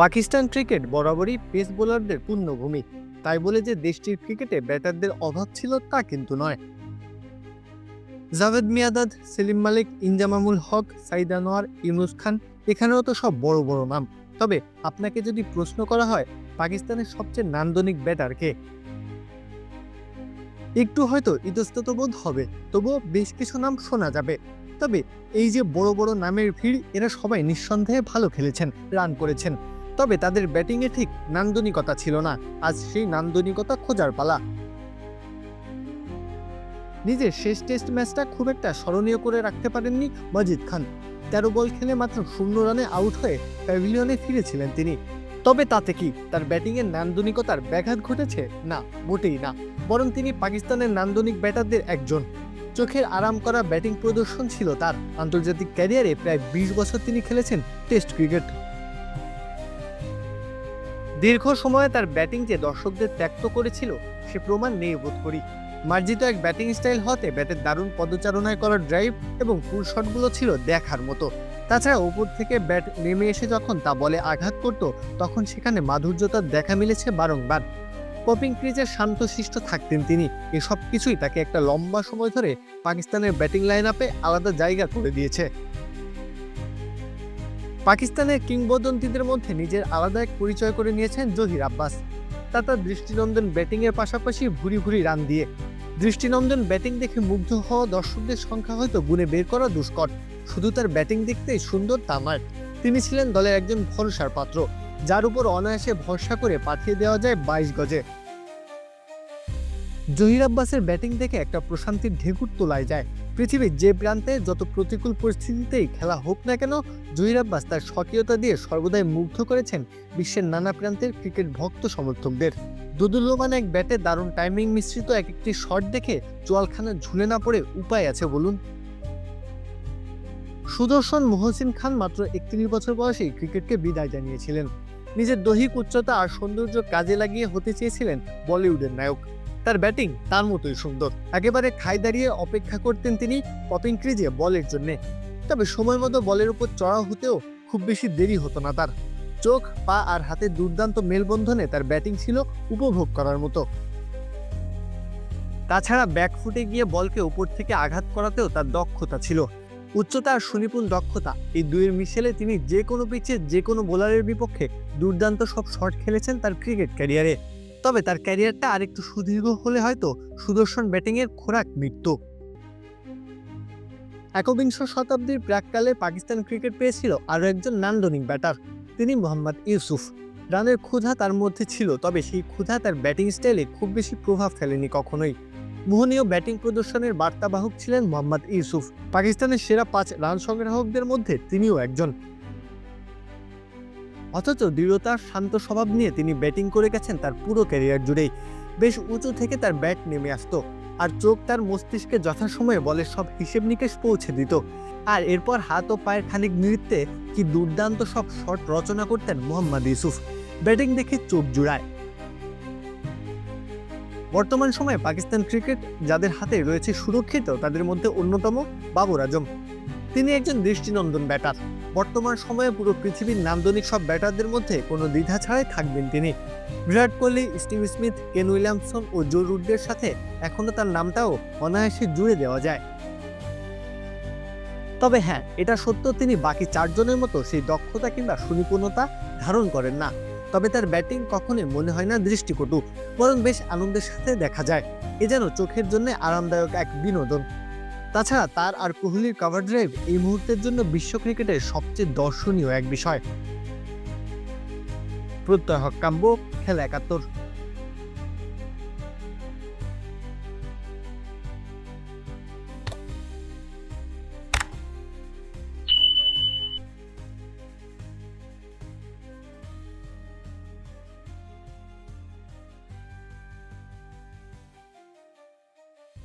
Pakistan cricket বরাবরই pace বোলারদের পূর্ণভূমি। তাই বলে যে দেশটির ক্রিকেটে ব্যাটারদের অভাব ছিল তা কিন্তু নয়। জাভেদ মিয়াদাদ, সেলিম মালিক ইনজামামুল হক, সাইদ আনোয়ার ইউনুস খান, এখানেও তো সব বড় বড় নাম। তবে আপনাকে যদি প্রশ্ন করা হয়, পাকিস্তানের সবচেয়ে নান্দনিক ব্যাটার কে? একটু হয়তো ইতস্তত বোধ হবে, তবুও বেশ কিছু নাম শোনা যাবে। তবে এই যে বড় বড় নামের ভিড়, এরা সবাই নিঃসন্দেহে ভালো খেলেছেন, রান করেছেন। তবে তাদের ব্যাটিংয়ে ঠিক নান্দনিকতা ছিল না। আজ সেই নান্দনিকতা খোঁজার পালা। নিজের শেষ টেস্ট ম্যাচটা খুব একটা স্মরণীয় করে রাখতে পারেননি মজিদ খান। তেরো বল খেলে মাত্র শূন্য রানে আউট হয়ে প্যাভিলিয়নে ফিরেছিলেন তিনি। তবে তাতে কি তার ব্যাটিংয়ের নান্দনিকতার ব্যাঘাত ঘটেছে? না, মোটেই না। বরং তিনি পাকিস্তানের নান্দনিক ব্যাটারদের একজন। চোখের আরাম করা ব্যাটিং প্রদর্শন ছিল তার। আন্তর্জাতিক ক্যারিয়ারে প্রায় বিশ বছর তিনি খেলেছেন টেস্ট ক্রিকেট। দীর্ঘ সময়ে তার ব্যাটিং যে দর্শকদের ত্যক্ত করেছিল, সে প্রমাণ নেই বোধ করি মার্জিত এক ব্যাটিং স্টাইল হতে ব্যাটের দারুণ পদচারণায় করা ড্রাইভ এবং পুল শটগুলো ছিল দেখার মতো। তাছাড়া উপর থেকে ব্যাট নেমে এসে যখন তা বলে আঘাত করত, তখন সেখানে মাধুর্যতার দেখা মিলেছে বারংবার। পপিং ক্রিজের শান্তশিষ্ট থাকতেন তিনি। এসব কিছুই তাকে একটা লম্বা সময় ধরে পাকিস্তানের ব্যাটিং লাইন আপে আলাদা জায়গা করে দিয়েছে। পাকিস্তানের কিংবদন্তিদের মধ্যে নিজের আলাদা এক পরিচয় করে নিয়েছেন জহির আব্বাস। তা তার দৃষ্টিনন্দন ব্যাটিংয়ের পাশাপাশি ভুরি ভুরি রান দিয়ে। দৃষ্টিনন্দন ব্যাটিং দেখে মুগ্ধ হওয়া দর্শকদের সংখ্যা হয়তো গুণে বের করা দুষ্কর। শুধু তার ব্যাটিং দেখতেই সুন্দর তামার তিনি ছিলেন দলের একজন ভরসার পাত্র, যার উপর অনায়াসে ভরসা করে পাঠিয়ে দেওয়া যায় বাইশ গজে। জহির আব্বাসের ব্যাটিং দেখে একটা প্রশান্তির ঢেকুর তোলায় যায়। পৃথিবীর যে প্রান্তে যত প্রতিকূল পরিস্থিতিতেই খেলা হোক না কেন, জহির আব্বাস তার স্বকীয়তা দিয়ে সর্বদাই মুগ্ধ করেছেন বিশ্বের নানা প্রান্তের ক্রিকেট ভক্ত সমর্থকদের। দুদুল্যমান এক ব্যাটে দারুণ টাইমিং মিশ্রিত এক একটি শট দেখে চোয়ালখানা ঝুলে না পড়ে উপায় আছে বলুন। সুদর্শন মোহসিন খান মাত্র একত্রিশ বছর বয়সেই ক্রিকেটকে বিদায় জানিয়েছিলেন। নিজের দৈহিক উচ্চতা আর সৌন্দর্য কাজে লাগিয়ে হতে চেয়েছিলেন বলিউডের নায়ক। তার ব্যাটিং তার মতোই সুন্দর। একেবারে খাই দাঁড়িয়ে অপেক্ষা করতেন তিনি পপিং ক্রিজে বলের জন্যে। তবে সময় মতো বলের উপর চড়া হতেও খুব বেশি দেরি হতো না তার। চোখ, পা আর হাতে দুর্দান্ত মেলবন্ধনে তার ব্যাটিং ছিল উপভোগ করার মতো। তাছাড়া ব্যাকফুটে গিয়ে বলকে উপর থেকে আঘাত করাতেও তার দক্ষতা ছিল। উচ্চতা আর সুনিপুণ দক্ষতা, এই দুইয়ের মিশেলে তিনি যে কোনো পিচে যে কোনো বোলারের বিপক্ষে দুর্দান্ত সব শট খেলেছেন তার ক্রিকেট ক্যারিয়ারে তবে তার ক্যারিয়ারটা আরেকটু সুদীর্ঘ হলে হয়তো সুদর্শন ব্যাটিংয়ের খোরাক মৃত্যু একবিংশ শতাব্দীর প্রাককালে পাকিস্তান ক্রিকেট পেয়েছিল আরও একজন নান্দনিক ব্যাটার, তিনি মোহাম্মদ ইউসুফ। রানের ক্ষুধা তার মধ্যে ছিল, তবে সেই ক্ষুধা তার ব্যাটিং স্টাইলে খুব বেশি প্রভাব ফেলেনি কখনোই। মোহনীয় ব্যাটিং প্রদর্শনের বার্তাবাহক ছিলেন মোহাম্মদ ইউসুফ। পাকিস্তানের সেরা পাঁচ রান সংগ্রাহকদের মধ্যে তিনিও একজন। অথচ দৃঢ়তার শান্ত স্বভাব নিয়ে তিনি ব্যাটিং করে গেছেন তার পুরো ক্যারিয়ার জুড়েই। বেশ উঁচু থেকে তার ব্যাট নেমে আসতো আর চোখ তার মস্তিষ্কে যথাসময়ে বলের সব হিসেব নিকেশ পৌঁছে দিত। আর এরপর হাত ও পায়ের খানিক নৃত্যে কি দুর্দান্ত সব শট রচনা করতেন মোহাম্মদ ইউসুফ। ব্যাটিং দেখে চোখ জুড়ায়। বর্তমান সময়ে পাকিস্তান ক্রিকেট যাদের হাতে রয়েছে সুরক্ষিত, তাদের মধ্যে অন্যতম বাবর আজম। তিনি একজন দৃষ্টিনন্দন ব্যাটার। বর্তমান সময়ে পুরো পৃথিবীর নান্দনিক সব ব্যাটারদের মধ্যে কোনো দ্বিধা ছাড়াই থাকবেন তিনি। Virat Kohli, Steve Smith, Kane Williamson ও জো রুডদের সাথে এখনও তার নামটাও অনায়াসে জুড়ে দেওয়া যায়। তবে হ্যাঁ এটা সত্য তিনি বাকি চারজনের মতো সেই দক্ষতা কিংবা সুনিপুণতা ধারণ করেন না। তবে তার ব্যাটিং কখনোই মনে হয় না দৃষ্টিকটু, বরং বেশ আনন্দের সাথে দেখা যায়। এ যেন চোখের জন্য আরামদায়ক এক বিনোদন। তাছাড়া তার আর কোহলির কভার ড্রাইভ এই মুহূর্তের জন্য বিশ্ব ক্রিকেটের সবচেয়ে দর্শনীয় এক বিষয়। প্রত্যয় হক কাম্য, খেলা একাত্তর।